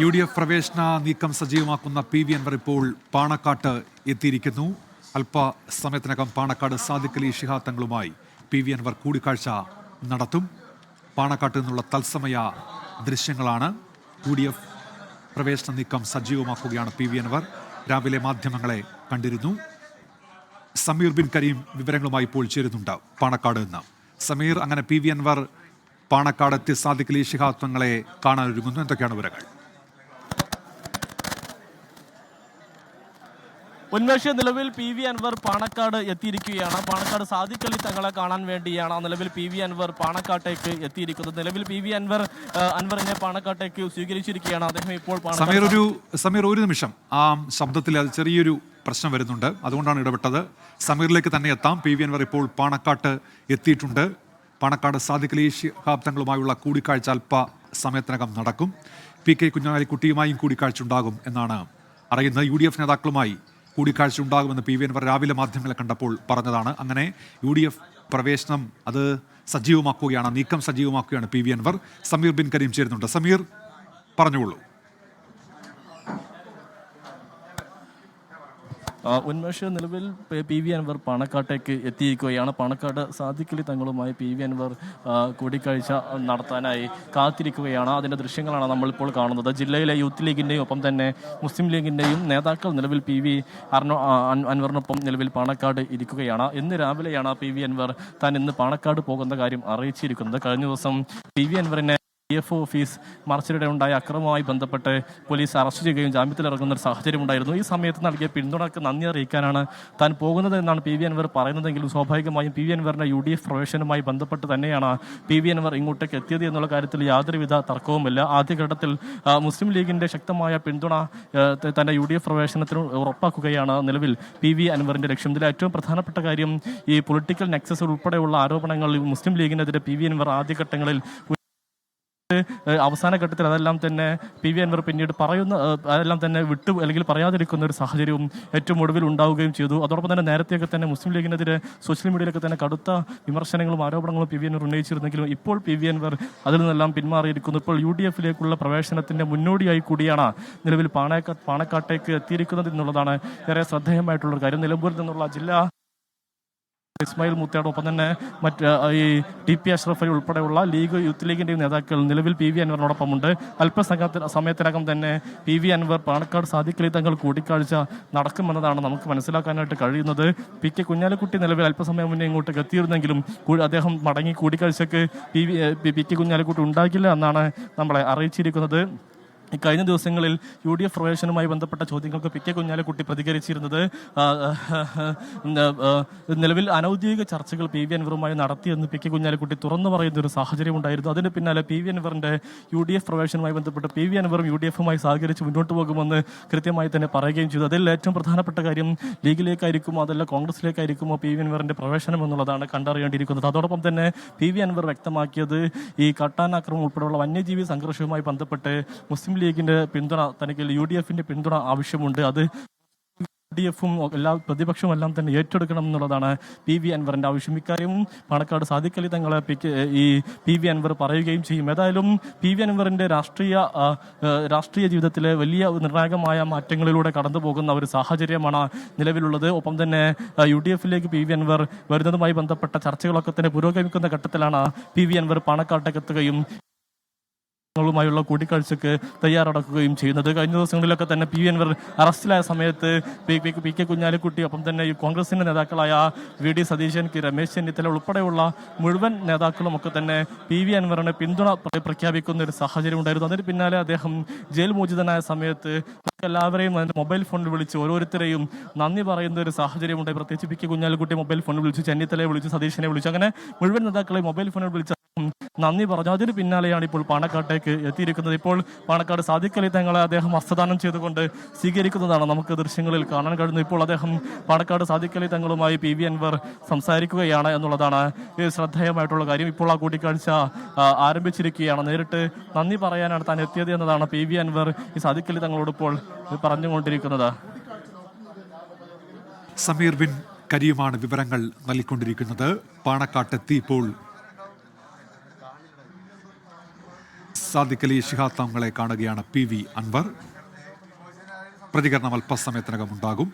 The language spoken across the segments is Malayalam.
യു ഡി എഫ് പ്രവേശന നീക്കം സജീവമാക്കുന്ന പി വി അൻവർ ഇപ്പോൾ പാണക്കാട്ട് എത്തിയിരിക്കുന്നു. അല്പസമയത്തിനകം പാണക്കാട് സാദിഖ് അലി ശിഹാബ് തങ്ങളുമായി പി വി അൻവർ കൂടിക്കാഴ്ച നടത്തും. പാണക്കാട്ട് നിന്നുള്ള തത്സമയ ദൃശ്യങ്ങളാണ്. യു ഡി എഫ് പ്രവേശന നീക്കം സജീവമാക്കുകയാണ് പി വി അൻവർ. രാവിലെ മാധ്യമങ്ങളെ കണ്ടിരുന്നു. സമീർ ബിൻ കരീം വിവരങ്ങളുമായി ഇപ്പോൾ ചേരുന്നുണ്ട് പാണക്കാട് നിന്ന്. സമീർ അങ്ങനെ പി വി അൻവർ പാണക്കാട് എത്തി സാദിഖ് അലി ശിഹാബ് തങ്ങളെ എന്തൊക്കെയാണ് വിവരങ്ങൾ? ഉന്മേഷ നിലവിൽ പി വി അൻവർ പാണക്കാട് എത്തിയിരിക്കുകയാണ്. പാണക്കാട് സാധിക്കളി തങ്ങളെ കാണാൻ വേണ്ടിയാണ് നിലവിൽ പി വി അൻവർ പാണക്കാട്ടേക്ക് എത്തിയിരിക്കുന്നത്. നിലവിൽ പി വി അൻവർ അൻവറിനെ പാണക്കാട്ടേക്ക് സ്വീകരിച്ചിരിക്കുകയാണ്. അദ്ദേഹം ഇപ്പോൾ സമീർ ഒരു സമീർ ഒരു നിമിഷം. ആ ശബ്ദത്തിൽ അത് ചെറിയൊരു പ്രശ്നം വരുന്നുണ്ട്. അതുകൊണ്ടാണ് ഇടപെട്ടത്. സമീറിലേക്ക് തന്നെ എത്താം. പി വി അൻവർ ഇപ്പോൾ പാണക്കാട്ട് എത്തിയിട്ടുണ്ട്. പാണക്കാട് സാധിക്കലി ശിഹാബ്ദങ്ങളുമായുള്ള കൂടിക്കാഴ്ച അല്പ സമയത്തിനകം നടക്കും. പി കെ കുഞ്ഞാലിക്കുട്ടിയുമായും കൂടിക്കാഴ്ച ഉണ്ടാകും എന്നാണ് അറിയുന്നത്. യു ഡി എഫ് നേതാക്കളുമായി കൂടിക്കാഴ്ച ഉണ്ടാകുമെന്ന് പി വി അൻവർ രാവിലെ മാധ്യമങ്ങളെ കണ്ടപ്പോൾ പറഞ്ഞതാണ്. അങ്ങനെ യു ഡി എഫ് പ്രവേശനം അത് സജീവമാക്കുകയാണ് നീക്കം സജീവമാക്കുകയാണ് പി വി അൻവർ. സമീർ ബിൻ കരീം ചേരുന്നുണ്ട്. സമീർ പറഞ്ഞുകൊള്ളൂ ഉന്മേഷ നിലവിൽ പി- വി അൻവർ പണക്കാട്ടേക്ക് എത്തിയിരിക്കുകയാണ്. പണക്കാട് സാദിഖ് തങ്ങളുമായി പി വി അൻവർ കൂടിക്കാഴ്ച നടത്താനായി കാത്തിരിക്കുകയാണ്. അതിന്റെ ദൃശ്യങ്ങളാണ് നമ്മളിപ്പോൾ കാണുന്നത്. ജില്ലയിലെ യൂത്ത് ലീഗിന്റെയും ഒപ്പം തന്നെ മുസ്ലിം ലീഗിന്റെയും നേതാക്കൾ നിലവിൽ പി വി അർണോ അൻവറിനൊപ്പം നിലവിൽ പാണക്കാട് ഇരിക്കുകയാണ്. ഇന്ന് രാവിലെയാണ് പി വി അൻവർ താൻ ഇന്ന് പാണക്കാട് പോകുന്ന കാര്യം അറിയിച്ചിരിക്കുന്നത്. കഴിഞ്ഞ ദിവസം പി വി അൻവറിനെ ഡി എഫ് ഓഫീസ് മറിച്ചിടെ ഉണ്ടായ അക്രമവുമായി ബന്ധപ്പെട്ട് പോലീസ് അറസ്റ്റ് ചെയ്യുകയും ജാമ്യത്തിൽ ഇറങ്ങുന്ന ഒരു സാഹചര്യം ഉണ്ടായിരുന്നു. ഈ സമയത്ത് നൽകിയ പിന്തുണക്ക് നന്ദി അറിയിക്കാനാണ് താൻ പോകുന്നത് എന്നാണ് പി വി അൻവർ പറയുന്നതെങ്കിലും സ്വാഭാവികമായും പി വി അൻവറിന്റെ യു ഡി എഫ് പ്രവേശനവുമായി ബന്ധപ്പെട്ട് തന്നെയാണ് പി വി അൻവർ ഇങ്ങോട്ടേക്ക് എത്തിയത് എന്നുള്ള കാര്യത്തിൽ യാതൊരുവിധ തർക്കവുമില്ല. ആദ്യഘട്ടത്തിൽ മുസ്ലിം ലീഗിന്റെ ശക്തമായ പിന്തുണ തന്റെ യു ഡി എഫ് പ്രവേശനത്തിന് ഉറപ്പാക്കുകയാണ് നിലവിൽ പി വി അൻവറിന്റെ ലക്ഷ്യം. ഏറ്റവും പ്രധാനപ്പെട്ട കാര്യം ഈ പൊളിറ്റിക്കൽ നെക്സസ് ഉൾപ്പെടെയുള്ള ആരോപണങ്ങൾ മുസ്ലിം ലീഗിനെതിരെ പി വി അൻവർ ആദ്യഘട്ടങ്ങളിൽ അവസാന ഘട്ടത്തിൽ അതെല്ലാം തന്നെ പി വി അൻവർ പിന്നീട് പറയുന്ന അതെല്ലാം തന്നെ വിട്ടു അല്ലെങ്കിൽ പറയാതിരിക്കുന്ന ഒരു സാഹചര്യവും ഏറ്റവും ഒടുവിൽ ഉണ്ടാവുകയും ചെയ്തു. അതോടൊപ്പം തന്നെ നേരത്തെയൊക്കെ തന്നെ മുസ്ലിം ലീഗിനെതിരെ സോഷ്യൽ മീഡിയയിലൊക്കെ തന്നെ കടുത്ത വിമർശനങ്ങളും ആരോപണങ്ങളും പി വി അൻവർ ഉന്നയിച്ചിരുന്നെങ്കിലും ഇപ്പോൾ പി വി അൻവർ അതിൽ നിന്നെല്ലാം പിന്മാറിയിരിക്കുന്നു. ഇപ്പോൾ യു ഡി എഫിലേക്കുള്ള പ്രവേശനത്തിന്റെ മുന്നോടിയായി കൂടിയാണ് നിലവിൽ പാണക്കാ പാണക്കാട്ടേക്ക് എത്തിയിരിക്കുന്നത് എന്നുള്ളതാണ് ഏറെ ശ്രദ്ധേയമായിട്ടുള്ള കാര്യം. നിലമ്പൂരിൽ നിന്നുള്ള ജില്ലാ ഇസ്മായിൽ മുത്തയുടെ ഒപ്പം തന്നെ മറ്റ് ഈ ടി പി അഷ്റഫ് ഉൾപ്പെടെയുള്ള ലീഗ് യൂത്ത് ലീഗിന്റെ നേതാക്കൾ നിലവിൽ പി വി അൻവറിനോടൊപ്പമുണ്ട്. അല്പസംഘ സമയത്തിനകം തന്നെ പി വി അൻവർ പാണക്കാട് സാദിഖലി തങ്ങൾ കൂടിക്കാഴ്ച നടക്കുമെന്നതാണ് നമുക്ക് മനസ്സിലാക്കാനായിട്ട് കഴിയുന്നത്. പി കെ കുഞ്ഞാലിക്കുട്ടി നിലവിൽ അല്പസമയം മുന്നേ ഇങ്ങോട്ട് എത്തിയിരുന്നെങ്കിലും അദ്ദേഹം മടങ്ങി കൂടിക്കാഴ്ചക്ക് P V P K Kunhalikutty ഉണ്ടാകില്ല എന്നാണ് നമ്മളെ അറിയിച്ചിരിക്കുന്നത്. കഴിഞ്ഞ ദിവസങ്ങളിൽ യു ഡി എഫ് പ്രവേശനവുമായി ബന്ധപ്പെട്ട ചോദ്യങ്ങൾക്ക് പി കെ കുഞ്ഞാലിക്കുട്ടി പ്രതികരിച്ചിരുന്നത് നിലവിൽ അനൌദ്യോഗിക ചർച്ചകൾ പി വി അൻവറുമായി നടത്തിയെന്ന് പി കെ കുഞ്ഞാലിക്കുട്ടി തുറന്നു പറയുന്ന ഒരു സാഹചര്യം ഉണ്ടായിരുന്നു. അതിന് പിന്നാലെ പി വി അൻവറിന്റെ യു ഡി എഫ് പ്രവേശനവുമായി ബന്ധപ്പെട്ട് പി വി അൻവറും യു ഡി എഫുമായി സഹകരിച്ച് മുന്നോട്ട് പോകുമെന്ന് കൃത്യമായി തന്നെ പറയുകയും ചെയ്തു. അതിൽ ഏറ്റവും പ്രധാനപ്പെട്ട കാര്യം ലീഗിലേക്കായിരിക്കുമോ അതല്ല കോൺഗ്രസിലേക്കായിരിക്കുമോ പി വി അൻവറിന്റെ പ്രവേശനം എന്നുള്ളതാണ് കണ്ടറിയേണ്ടിയിരിക്കുന്നത്. അതോടൊപ്പം തന്നെ പി വി അൻവർ വ്യക്തമാക്കിയത് ഈ കട്ടാനാക്രമം ഉൾപ്പെടെയുള്ള വന്യജീവി സംഘർഷവുമായി ബന്ധപ്പെട്ട് മുസ്ലിം ലീഗിന്റെ പിന്തുണ തനിക്ക് യു ഡി എഫിന്റെ പിന്തുണ ആവശ്യമുണ്ട്. അത് ഡി എഫും എല്ലാ പ്രതിപക്ഷവും എല്ലാം തന്നെ ഏറ്റെടുക്കണം എന്നുള്ളതാണ് പി വി അൻവറിന്റെ ആവശ്യം. ഇക്കാര്യവും പാണക്കാട് സാധിക്കലി തങ്ങളെ ഈ പി വി അൻവർ പറയുകയും ചെയ്യും. ഏതായാലും പി വി അൻവറിന്റെ രാഷ്ട്രീയ രാഷ്ട്രീയ ജീവിതത്തിലെ വലിയ നിർണായകമായ മാറ്റങ്ങളിലൂടെ കടന്നു പോകുന്ന ഒരു സാഹചര്യമാണ് നിലവിലുള്ളത്. ഒപ്പം തന്നെ യു ഡി എഫിലേക്ക് പി വി അൻവർ വരുന്നതുമായി ബന്ധപ്പെട്ട ചർച്ചകളൊക്കെ തന്നെ പുരോഗമിക്കുന്ന ഘട്ടത്തിലാണ് പി വി അൻവർ പാണക്കാട്ടേക്ക് എത്തുകയും ങ്ങളുമായുള്ള കൂടിക്കാഴ്ചക്ക് തയ്യാറടക്കുകയും ചെയ്യുന്നത്. കഴിഞ്ഞ ദിവസങ്ങളിലൊക്കെ തന്നെ പി വി അൻവർ അറസ്റ്റിലായ സമയത്ത് പി കെ കുഞ്ഞാലിക്കുട്ടി ഒപ്പം തന്നെ ഈ കോൺഗ്രസിന്റെ നേതാക്കളായ V D Satheesan K Ramesh Chennithala ഉൾപ്പെടെയുള്ള മുഴുവൻ നേതാക്കളും ഒക്കെ തന്നെ പി വി അൻവറിന് പിന്തുണ പ്രഖ്യാപിക്കുന്ന ഒരു സാഹചര്യം ഉണ്ടായിരുന്നു. അതിന് പിന്നാലെ അദ്ദേഹം ജയിൽ മോചിതനായ സമയത്ത് എല്ലാവരെയും അതിന്റെ മൊബൈൽ ഫോണിൽ വിളിച്ച് ഓരോരുത്തരെയും നന്ദി പറയുന്ന ഒരു സാഹചര്യം ഉണ്ടായി. പ്രത്യേകിച്ച് പി കെ കുഞ്ഞാലിക്കുട്ടി മൊബൈൽ ഫോണിൽ വിളിച്ചു ചെന്നിത്തലയെ വിളിച്ചു സതീശനെ വിളിച്ചു അങ്ങനെ മുഴുവൻ നേതാക്കളെ മൊബൈൽ ഫോണിൽ വിളിച്ച് നന്ദി പറഞ്ഞു. അതിന് പിന്നാലെയാണ് ഇപ്പോൾ പാണക്കാട്ടേക്ക് എത്തിയിരിക്കുന്നത്. ഇപ്പോൾ പാണക്കാട് സാധിക്കലി തങ്ങളെ അദ്ദേഹം ഹസ്തദാനം ചെയ്തുകൊണ്ട് സ്വീകരിക്കുന്നതാണ് നമുക്ക് ദൃശ്യങ്ങളിൽ കാണാൻ കഴിയുന്നത്. ഇപ്പോൾ അദ്ദേഹം പാണക്കാട് അലി തങ്ങളുമായി പി വി അൻവർ സംസാരിക്കുകയാണ് എന്നുള്ളതാണ് ശ്രദ്ധേയമായിട്ടുള്ള കാര്യം. ഇപ്പോൾ ആ കൂടിക്കാഴ്ച ആ, ആരംഭിച്ചിരിക്കുകയാണ്. നേരിട്ട് നന്ദി പറയാനാണ് താൻ എത്തിയത് എന്നതാണ് പി വി അൻവർ ഈ അലി തങ്ങളോട് ഇപ്പോൾ പറഞ്ഞുകൊണ്ടിരിക്കുന്നത്. സമീർ ബിൻ കരിയുമാണ് വിവരങ്ങൾ നൽകിക്കൊണ്ടിരിക്കുന്നത്. പാണക്കാട്ടെത്തി ഇപ്പോൾ സാദിഖ് അലി തങ്ങളെ കാണുകയാണ് പി വി അൻവർ. പ്രതികരണം അല്പസമയത്തിനകം ഉണ്ടാകും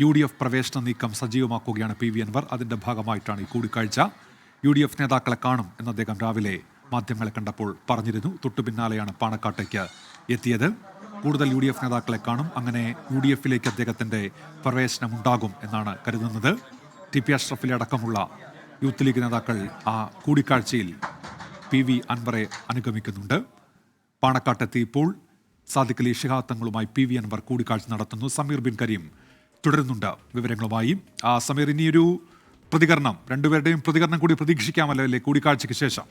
യു ഡി എഫ് പ്രവേശന നീക്കം സജീവമാക്കുകയാണ് പി വി അൻവർ. അതിന്റെ ഭാഗമായിട്ടാണ് ഈ കൂടിക്കാഴ്ച. യു ഡി എഫ് നേതാക്കളെ കാണും എന്ന് അദ്ദേഹം രാവിലെ മാധ്യമങ്ങളെ കണ്ടപ്പോൾ പറഞ്ഞിരുന്നു. തൊട്ടു പിന്നാലെയാണ് പാണക്കാട്ടേക്ക് എത്തിയത്. കൂടുതൽ യു ഡി എഫ് നേതാക്കളെ കാണും. അങ്ങനെ യു ഡി എഫിലേക്ക് അദ്ദേഹത്തിന്റെ പ്രവേശനമുണ്ടാകും എന്നാണ് കരുതുന്നത്. ടി പി അഷ്റഫിലെ അടക്കമുള്ള യൂത്ത് ലീഗ് നേതാക്കൾ ആ കൂടിക്കാഴ്ചയിൽ പി വി അൻവറെ അനുഗമിക്കുന്നുണ്ട്. പാണക്കാട്ടെത്തി ഇപ്പോൾ സാദിഖ് അലി ഷിഹാത്തങ്ങളുമായി പി വി അൻവർ കൂടിക്കാഴ്ച നടത്തുന്നു. സമീർ ബിൻ കരീം തുടരുന്നുണ്ട് വിവരങ്ങളുമായി. ആ സമീർ ഇനിയൊരു പ്രതികരണം. രണ്ടുപേരുടെയും പ്രതികരണം കൂടി പ്രതീക്ഷിക്കാമല്ലോ അല്ലേ? കൂടിക്കാഴ്ചയ്ക്ക് ശേഷം.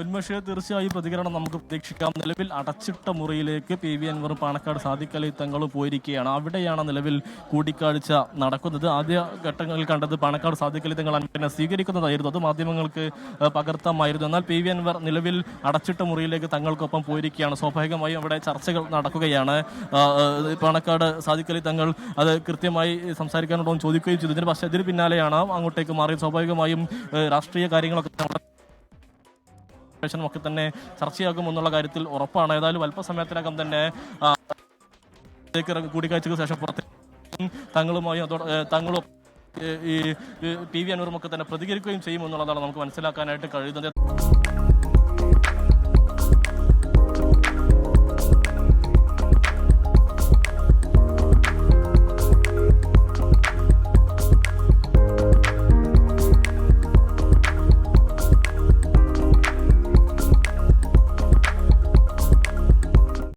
ഉന്മേഷ തീർച്ചയായും പ്രതികരണം നമുക്ക് പ്രതീക്ഷിക്കാം. നിലവിൽ അടച്ചിട്ട മുറിയിലേക്ക് പി വി അൻവറും പാണക്കാട് സാദിഖലി തങ്ങളും പോയിരിക്കുകയാണ്. അവിടെയാണ് നിലവിൽ കൂടിക്കാഴ്ച നടക്കുന്നത്. ആദ്യ ഘട്ടങ്ങളിൽ കണ്ടത് പാണക്കാട് സാദിഖലി തങ്ങൾ അൻവറിനെ സ്വീകരിക്കുന്നതായിരുന്നു. അത് മാധ്യമങ്ങൾക്ക് പകർത്താമായിരുന്നു. എന്നാൽ പി വി അൻവർ നിലവിൽ അടച്ചിട്ട മുറിയിലേക്ക് തങ്ങൾക്കൊപ്പം പോയിരിക്കുകയാണ്. സ്വാഭാവികമായും അവിടെ ചർച്ചകൾ നടക്കുകയാണ്. പാണക്കാട് സാദിഖലി തങ്ങൾ അത് കൃത്യമായി സംസാരിക്കാനുണ്ടോ ചോദിക്കുകയും ചെയ്തു. പക്ഷേ ഇതിന് പിന്നാലെയാണ് അങ്ങോട്ടേക്ക് മാറി സ്വാഭാവികമായും രാഷ്ട്രീയ കാര്യങ്ങളൊക്കെ ഒക്കെ തന്നെ ചർച്ചയാകും എന്നുള്ള കാര്യത്തിൽ ഉറപ്പാണ്. ഏതായാലും അല്പസമയത്തിനകം തന്നെ കൂടിക്കാഴ്ചക്ക് ശേഷം പുറത്ത് തങ്ങളുമായി തങ്ങളും ഈ പി വി അൻവറും തന്നെ പ്രതികരിക്കുകയും ചെയ്യുമെന്നുള്ളതാണ് നമുക്ക് മനസ്സിലാക്കാനായിട്ട് കഴിയുന്നത്.